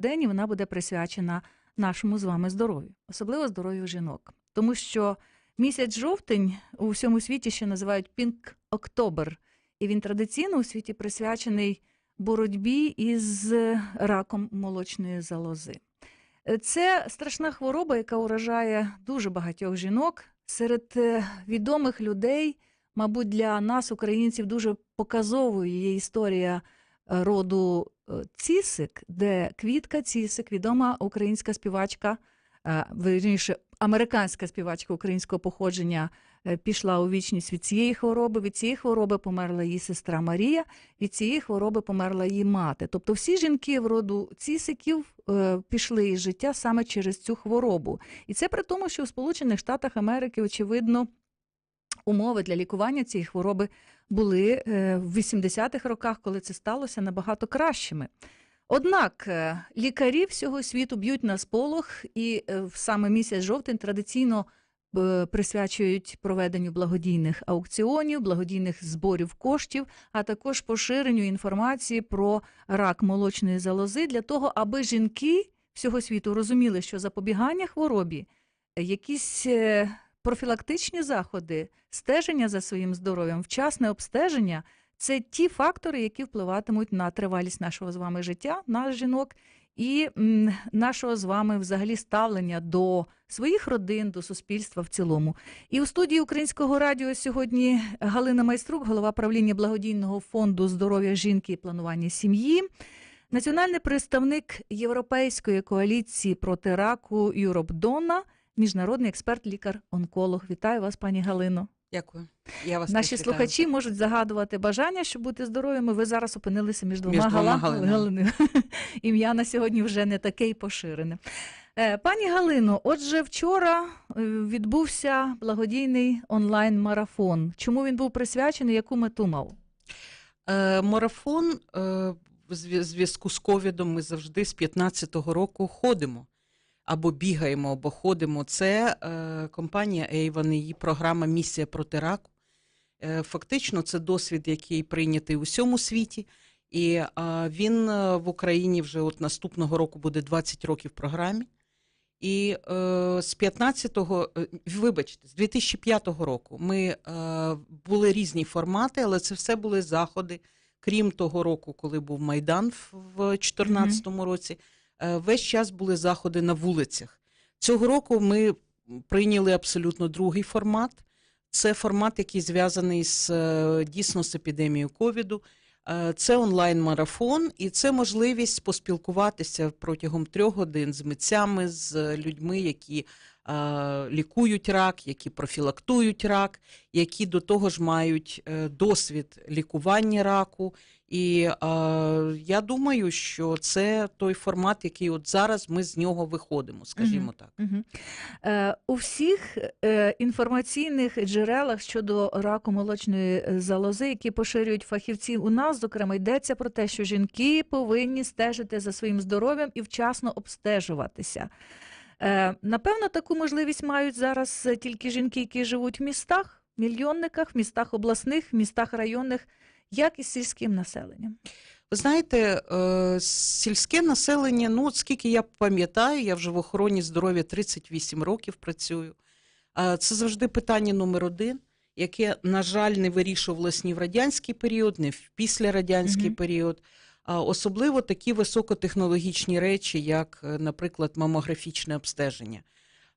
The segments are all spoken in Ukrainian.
день, і вона буде присвячена нашому з вами здоров'ю, особливо здоров'ю жінок. Тому що місяць жовтень у всьому світі ще називають Pink October, і він традиційно у світі присвячений боротьбі із раком молочної залози. Е, Це страшна хвороба, яка уражає дуже багатьох жінок. Серед е, відомих людей, мабуть, для нас, українців, дуже показовою є історія е, роду Цісик, де Квітка Цісик, відома українська співачка, е, вірніше, американська співачка українського походження, е, пішла у вічність від цієї хвороби. Від цієї хвороби померла її сестра Марія, від цієї хвороби померла її мати. Тобто всі жінки в роду Цісиків е, пішли із життя саме через цю хворобу. І це при тому, що у Сполучених Штатах Америки, очевидно, умови для лікування цієї хвороби були е, в 80-х роках, коли це сталося, набагато кращими. Однак е, лікарі всього світу б'ють на сполох, і е, в саме місяць жовтень традиційно присвячують проведенню благодійних аукціонів, благодійних зборів коштів, а також поширенню інформації про рак молочної залози для того, аби жінки всього світу розуміли, що запобігання хворобі, якісь профілактичні заходи, стеження за своїм здоров'ям, вчасне обстеження це ті фактори, які впливатимуть на тривалість нашого з вами життя, нас жінок, і нашого з вами взагалі ставлення до своїх родин, до суспільства в цілому. І у студії Українського радіо сьогодні Галина Майструк, голова правління благодійного фонду здоров'я жінки і планування сім'ї. Національний представник Європейської коаліції проти раку Юроп Дона, міжнародний експерт, лікар-онколог. Вітаю вас, пані Галино. Дякую. Я вас Наші вітаю. слухачі можуть загадувати бажання, щоб бути здоровими. Ви зараз опинилися між двома, Між двома Галинами. Ім'я на сьогодні вже не таке й поширене. Е, Пані Галино, отже, вчора е, відбувся благодійний онлайн-марафон. Чому він був присвячений? Яку мету мав? Е, марафон е, в зв'язку з ковідом ми завжди з 15-го року ходимо. Або бігаємо, або ходимо. Це е, компанія Avon, її програма Місія проти раку. Е, фактично, це досвід, який прийнятий у всьому світі. І е, він е, в Україні вже от наступного року буде 20 років програмі. І е, з 15-го, е, вибачте, з 2005 року ми е, були різні формати, але це все були заходи. Крім того року, коли бубув Майдан в- в 2014 році, е, весь час були заходи на вулицях. Цього року ми прийняли абсолютно другий формат. Це формат, який зв'язаний з е, дійсно з епідемією ковіду. Е, Це онлайн-марафон, і це можливість поспілкуватися протягом трьох годин з митцями, з людьми, які е, лікують рак, які профілактують рак, які до того ж мають е, досвід лікування раку. І е, я думаю, що це той формат, який от зараз ми з нього виходимо, скажімо так. Угу. Е, у всіх е, інформаційних джерелах щодо раку молочної е, залози, які поширюють фахівці, у нас, зокрема, йдеться про те, що жінки повинні стежити за своїм здоров'ям і вчасно обстежуватися. Е, напевно, таку можливість мають зараз тільки жінки, які живуть в містах, мільйонниках, містах обласних, містах районних, як і з сільським населенням. Ви знаєте, е, сільське населення, ну от скільки я пам'ятаю, я вже в охороні здоров'я 38 років працюю. Це завжди питання номер один, яке, на жаль, не вирішувалось ні в радянський період, ні в післярадянський Мгм. період. Особливо такі високотехнологічні речі, як, е, наприклад, мамографічне обстеження.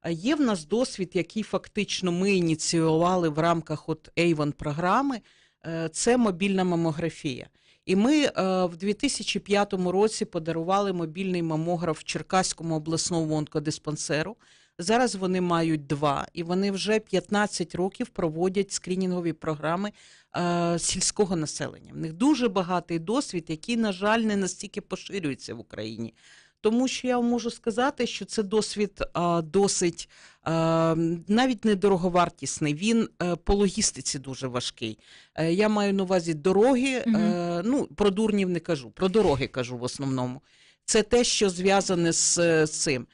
Є в нас досвід, який фактично ми ініціювали в рамках от Avon програми. Е, Це мобільна мамографія. І ми е, в 2005 році подарували мобільний мамограф Черкаському обласному онкодиспансеру. Зараз вони мають два, і вони вже 15 років проводять скринінгові програми е, сільського населення. В них дуже багатий досвід, який, на жаль, не настільки поширюється в Україні. Тому що я вам можу сказати, що це досвід а, досить а, навіть не дороговартісний. Він е, по логістиці дуже важкий. Е, я маю на увазі дороги. Мгм. Е, ну про дурнів не кажу, про дороги кажу в основному. Це те, що зв'язане з, з цим.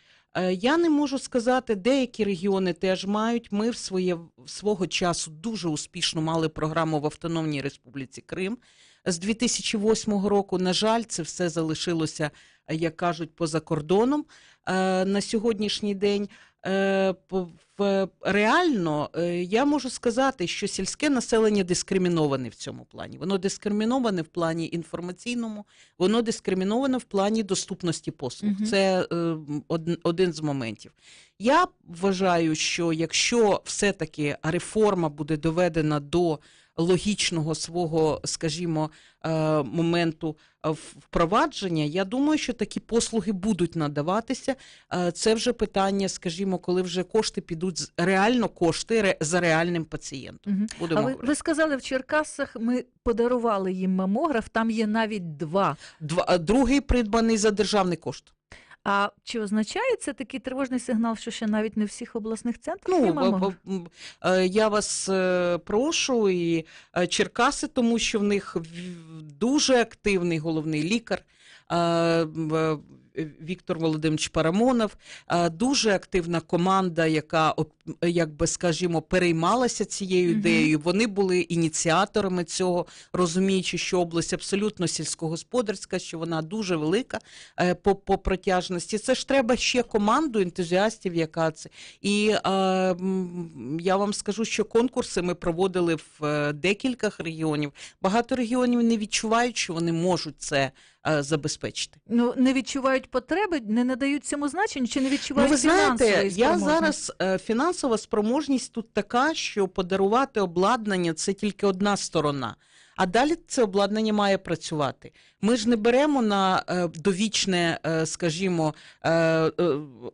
Я не можу сказати, деякі регіони теж мають. Ми в своє в свого часу дуже успішно мали програму в Автономній Республіці Крим. З 2008 року. На жаль, це все залишилося, е, як кажуть, поза кордоном е, на сьогоднішній день. Е, Реально я можу сказати, що сільське населення дискриміноване в цьому плані. Воно дискриміноване в плані інформаційному, воно дискриміноване в плані доступності послуг. Мгм. Це один з моментів. Я вважаю, що якщо все-таки реформа буде доведена до логічного свого, скажімо, е, моменту е, впровадження, я думаю, що такі послуги будуть надаватися. Е, Це вже питання, скажімо, коли вже кошти підуть реально кошти за реальним пацієнтом. Мгм. Будемо А ви, ви сказали, в Черкасах ми подарували їм мамограф, там є навіть два. Два, другий придбаний за державний кошт. А чи означає це такий тривожний сигнал, що ще навіть не в всіх обласних центрах є Ну, е, я вас е, прошу і е, Черкаси, тому що в них дуже активний головний лікар. Віктор Володимирович Парамонов, дуже активна команда, яка, як би скажімо, переймалася цією ідеєю. Вони були ініціаторами цього, розуміючи, що область абсолютно сільськогосподарська, що вона дуже велика е, по, по протяжності. Це ж треба ще команду ентузіастів, яка це. І е, я вам скажу, що конкурси ми проводили в е, декількох регіонів. Багато регіонів не відчувають, що вони можуть це забезпечити. Ну не відчувають потреби, не надають цьому значення, чи не Ну, ви знаєте, фінансової я зараз е, фінансова спроможність тут така, що подарувати обладнання це тільки одна сторона. А далі це обладнання має працювати. Ми ж не беремо на е, довічне, е, скажімо, е, е,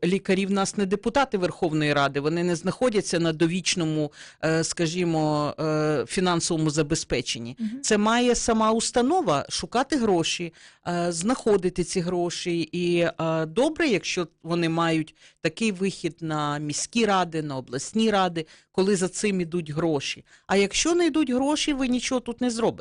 лікарі нас не депутати Верховної Ради, вони не знаходяться на довічному, скажімо, фінансовому забезпеченні. Мгм. Це має сама установа шукати гроші, знаходити ці гроші. І добре, якщо вони мають такий вихід на міські ради, на обласні ради, коли за цим ідуть гроші. А якщо не йдуть гроші, ви нічого тут не зробите.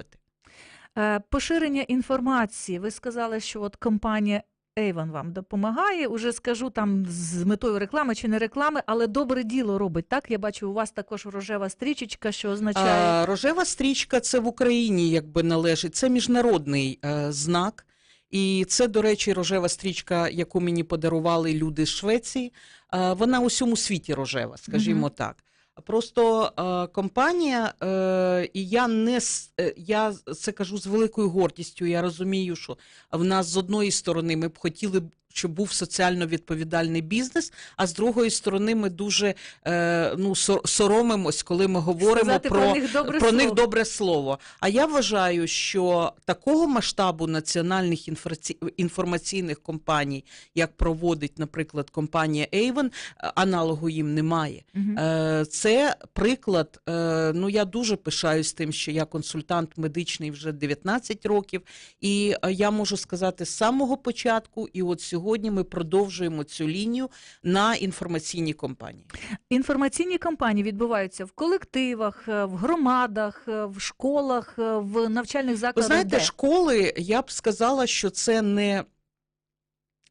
Е, Поширення інформації. Ви сказали, що от компанія Avon вам допомагає. Уже скажу там з метою реклами чи не реклами, але добре діло робить. Так, я бачу, у вас також рожева стрічечка, що означає. А, рожева стрічка це в Україні якби належить. Це міжнародний е, знак. І це, до речі, рожева стрічка, яку мені подарували люди з Швеції. Е, вона у всьому світі рожева, скажімо так. Просто е, компанія, е, і я не е, я це кажу з великою гордістю. Я розумію, що в нас з одної сторони ми б хотіли, щоб був соціально відповідальний бізнес, а з другої сторони, ми дуже е, ну, соромимось, коли ми говоримо Сказати про, про них добре про них добре слово. А я вважаю, що такого масштабу національних інформаці... інформаційних компаній, як проводить, наприклад, компанія Avon, е, аналогу їм немає. Мгм. Е, Це приклад. е, Ну я дуже пишаюсь тим, що я консультант медичний вже 19 років, і е, я можу сказати з самого початку, і от сьогодні ми продовжуємо цю лінію на інформаційній компанії. Інформаційні кампанії відбуваються в колективах, е, в громадах, е, в школах, е, в навчальних Ви закладах. знаєте, де? школи, я б сказала, що це не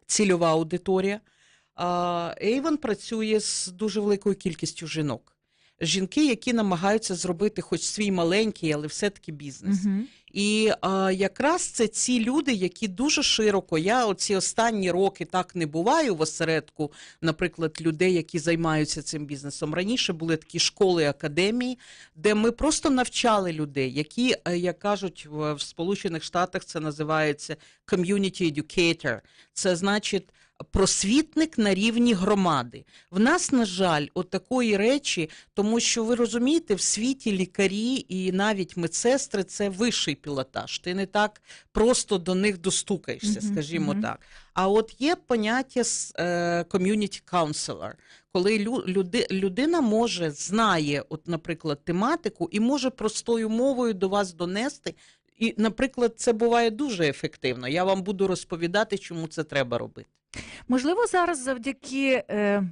цільова аудиторія. Avon працює з дуже великою кількістю жінок. Жінки, які намагаються зробити хоч свій маленький, але все-таки бізнес. Мгм. І а, якраз це ці люди, які дуже широко. Я оці останні роки так не буваю в осередку, наприклад, людей, які займаються цим бізнесом. Раніше були такі школи, академії, де ми просто навчали людей, які, е, як кажуть, в, Сполучених Штатах це називається community educator. Це значить. Просвітник на рівні громади. В нас, на жаль, от такої речі, тому що ви розумієте, в світі лікарі і навіть медсестри це вищий пілотаж. Ти не так просто до них достукаєшся, Мгм, скажімо мгм. так. А от є поняття з, е, community counselor, коли лю, люди, людина може знає, от, наприклад, тематику і може простою мовою до вас донести. І, наприклад, це буває дуже ефективно. Я вам буду розповідати, чому це треба робити. Можливо, зараз завдяки е,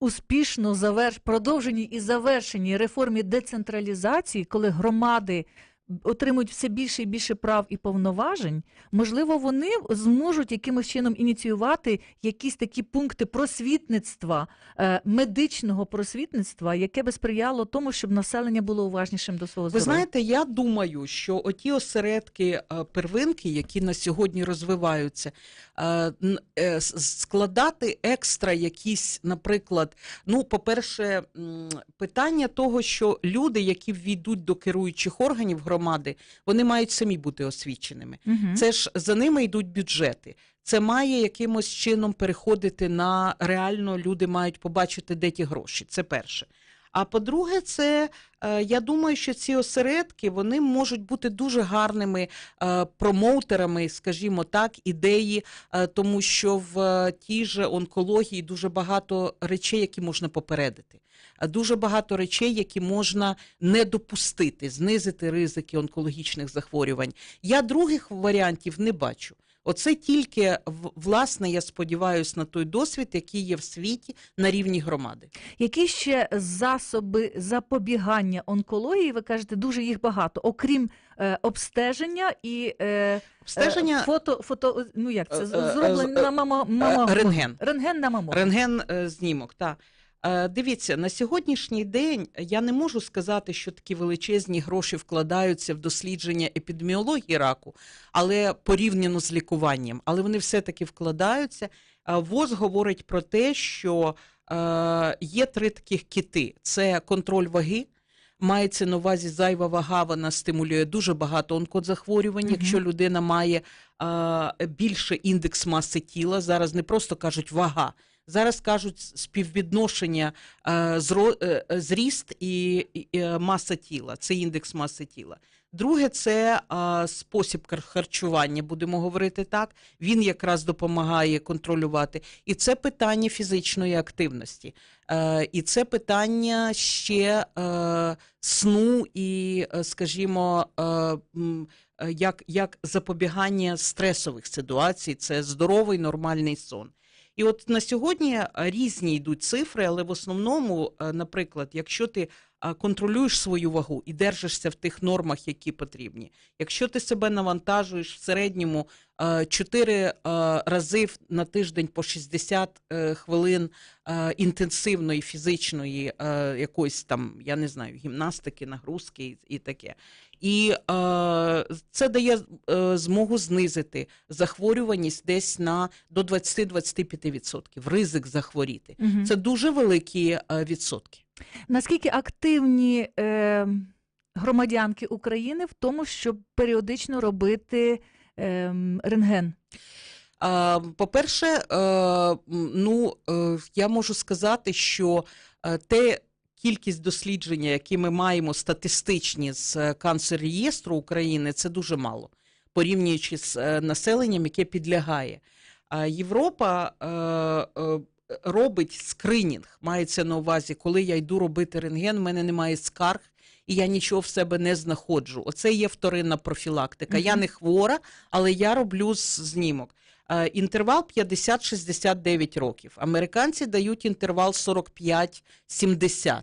успішно заверш... продовженій і завершеній реформі децентралізації, коли громади отримують все більше і більше прав і повноважень, можливо, вони зможуть якимось чином ініціювати якісь такі пункти просвітництва, е, медичного просвітництва, яке би сприяло тому, щоб населення було уважнішим до свого Ви знаєте, я думаю, що оті осередки е, первинки, які на сьогодні розвиваються, е, складати екстра якісь, наприклад, ну, по-перше, питання того, що люди, які ввійдуть до керуючих органів громади, вони мають самі бути освіченими. Мгм. Це ж за ними йдуть бюджети. Це має якимось чином переходити на реально люди мають побачити, де ті гроші. Це перше. А по-друге, це е, я думаю, що ці осередки вони можуть бути дуже гарними е, промоутерами, скажімо так, ідеї, е, тому що в тій же онкології дуже багато речей, які можна попередити. Дуже багато речей, які можна не допустити, знизити ризики онкологічних захворювань. Я других варіантів не бачу. Оце тільки власне, я сподіваюся, на той досвід, який є в світі на рівні громади. Які ще засоби запобігання онкології, ви кажете, дуже їх багато, окрім е, обстеження і е, Обстеження е, фото, фото, ну як це Е, е, зроблено е, на мамо, мамо, рентген. рентген на мамо. Рентген е, знімок, так. Е, Дивіться, на сьогоднішній день я не можу сказати, що такі величезні гроші вкладаються в дослідження епідеміології раку, але порівняно з лікуванням, але вони все-таки вкладаються. Е, ВОЗ говорить про те, що е, є три таких кити: це контроль ваги. Мається на увазі зайва вага, вона стимулює дуже багато онкозахворювань. Мгм. Якщо людина має е, більше індекс маси тіла, зараз не просто кажуть вага, зараз кажуть співвідношення е, е, е, зріст і, маса тіла. Це індекс маси тіла. Друге, це спосіб харчування, будемо говорити так. Він якраз допомагає контролювати. І це питання фізичної активності. І це питання ще сну і, скажімо, як, як запобігання стресових ситуацій, це здоровий нормальний сон. І от на сьогодні е, різні йдуть цифри, але в основному, е, наприклад, якщо ти е, контролюєш свою вагу і держишся в тих нормах, які потрібні, якщо ти себе навантажуєш в середньому 4 рази на тиждень по 60 е, хвилин інтенсивної фізичної якоїсь там, я не знаю, гімнастики, нагрузки і таке. І е, це дає е, змогу знизити захворюваність десь на до 20-25%. Ризик захворіти. Мгм. Це дуже великі е, відсотки. Наскільки активні е, громадянки України в тому, щоб періодично робити е, рентген? По-перше, е, ну, е, я можу сказати, що те кількість дослідження, які ми маємо статистичні з е, канцер-реєстру України, це дуже мало, порівнюючи з е, населенням, яке підлягає. А Європа е, робить скринінг, мається на увазі, коли я йду робити рентген, в мене немає скарг. І я нічого в себе не знаходжу. Оце є вторинна профілактика. Я не хвора, але я роблю знімок. Е, Інтервал 50-69 років. Американці дають інтервал 45-70.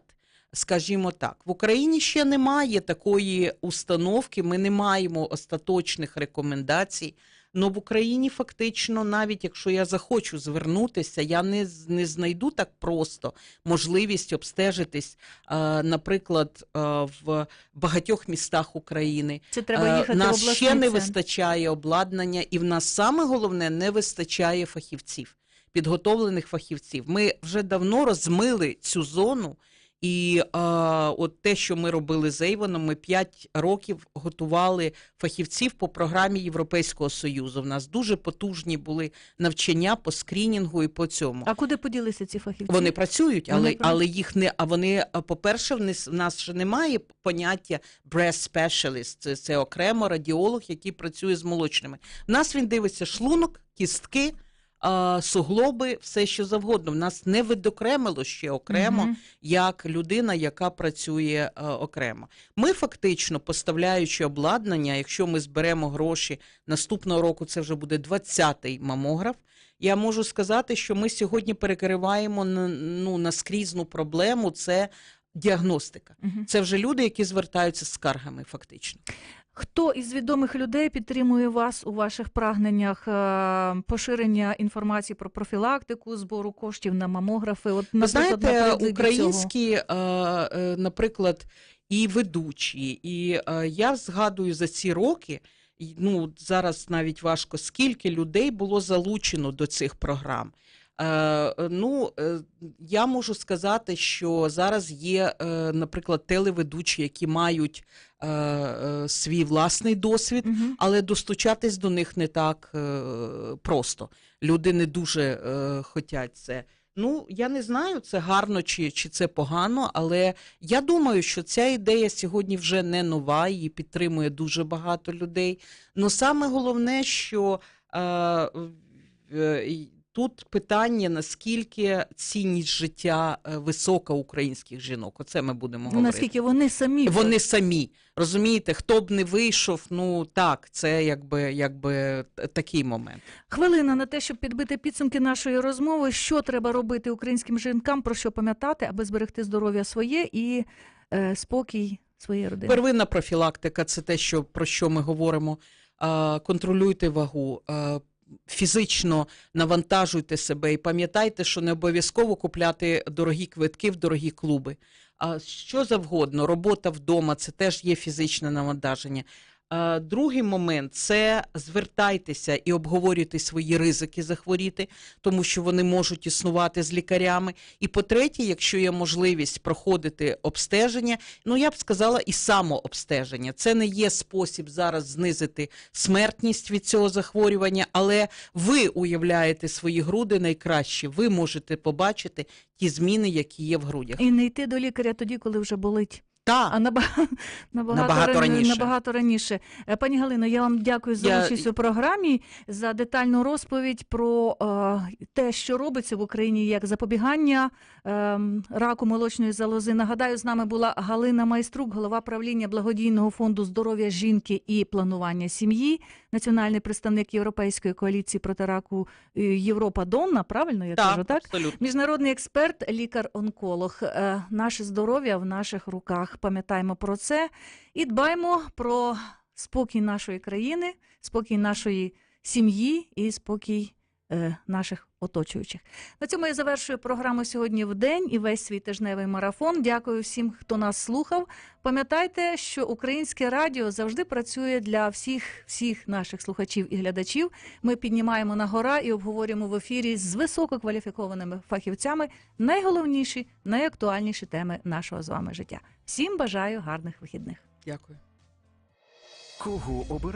Скажімо так, в Україні ще немає такої установки, ми не маємо остаточних рекомендацій. Но в Україні фактично, навіть якщо я захочу звернутися, я не, не знайду так просто можливість обстежитись, е, наприклад, е, в багатьох містах України. Це треба Е, їхати в нас обласний ще не вистачає обладнання, і в нас саме головне не вистачає фахівців, підготовлених фахівців. Ми вже давно розмили цю зону. І е, от те, що ми робили з Ейвоном, ми 5 років готували фахівців по програмі Європейського Союзу. В нас дуже потужні були навчання по скрінінгу і по цьому. А куди поділися ці фахівці? Вони працюють, але, Вони але їх не. А вони, по-перше, в нас, в нас ще немає поняття breast specialist. Це, це окремо радіолог, який працює з молочними. В нас він дивиться шлунок, кістки, а, суглоби, все що завгодно. В нас не відокремило ще окремо Мгм. як людина, яка працює е, окремо. Ми фактично, поставляючи обладнання, якщо ми зберемо гроші наступного року, це вже буде 20-й мамограф. Я можу сказати, що ми сьогодні перекриваємо на, ну, наскрізну проблему. Це діагностика. Це вже люди, які звертаються з скаргами, фактично. Хто із відомих людей підтримує вас у ваших прагненнях е, поширення інформації про профілактику, збору коштів на мамографи? От, наприклад, знаєте, напередодні цього. українські, е, е, наприклад, і ведучі, і я згадую за ці роки. Ну, зараз навіть важко, скільки людей було залучено до цих програм. Е, е, ну, е, я можу сказати, що зараз є, наприклад, телеведучі, які мають свій власний досвід, Мгм. але достучатись до них не так просто. Люди не дуже хотять це. Ну, я не знаю, це гарно чи, чи це погано, але я думаю, що ця ідея сьогодні вже не нова, її підтримує дуже багато людей. Ну саме головне, що е, е, тут питання, наскільки цінність життя е, висока українських жінок. Оце ми будемо говорити. Наскільки вони самі Вони самі розумієте, хто б не вийшов, ну так, це якби, якби такий момент. хвилина на те, щоб підбити підсумки нашої розмови, що треба робити українським жінкам, про що пам'ятати, аби зберегти здоров'я своє і е, спокій своєї родини. Первинна профілактика це те, що про що ми говоримо. Контролюйте вагу. Фізично навантажуйте себе і пам'ятайте, що не обов'язково купляти дорогі квитки в дорогі клуби. А що завгодно, робота вдома це теж є фізичне навантаження. А, Другий момент це звертайтеся і обговорюйте свої ризики захворіти, тому що вони можуть існувати з лікарями. І по-третє, якщо є можливість проходити обстеження, ну я б сказала, і самообстеження. Це не є спосіб зараз знизити смертність від цього захворювання, але ви уявляєте свої груди найкраще. Ви можете побачити ті зміни, які є в грудях. І не йти до лікаря тоді, коли вже болить. Так. А набагато, набагато, Набагато раніше. набагато раніше. Е, Пані Галино, я вам дякую за Я- участь у програмі, за детальну розповідь про е, те, що робиться в Україні як запобігання е, раку молочної залози. Нагадаю, з нами була Галина Майструк, голова правління благодійного фонду здоров'я жінки і планування сім'ї, національний представник Європейської коаліції проти раку е, Європа Донна. Правильно я кажу, так? абсолютно. Міжнародний експерт, лікар-онколог. Е, Наше здоров'я в наших руках. Пам'ятаємо про це і дбаємо про спокій нашої країни, спокій нашої сім'ї і спокій наших оточуючих. На цьому я завершую програму сьогодні в день і весь свій тижневий марафон. Дякую всім, хто нас слухав. Пам'ятайте, що українське радіо завжди працює для всіх, всіх наших слухачів і глядачів. Ми піднімаємо на гора і обговорюємо в ефірі з висококваліфікованими фахівцями найголовніші, найактуальніші теми нашого з вами життя. Всім бажаю гарних вихідних. Дякую. Кого обирає?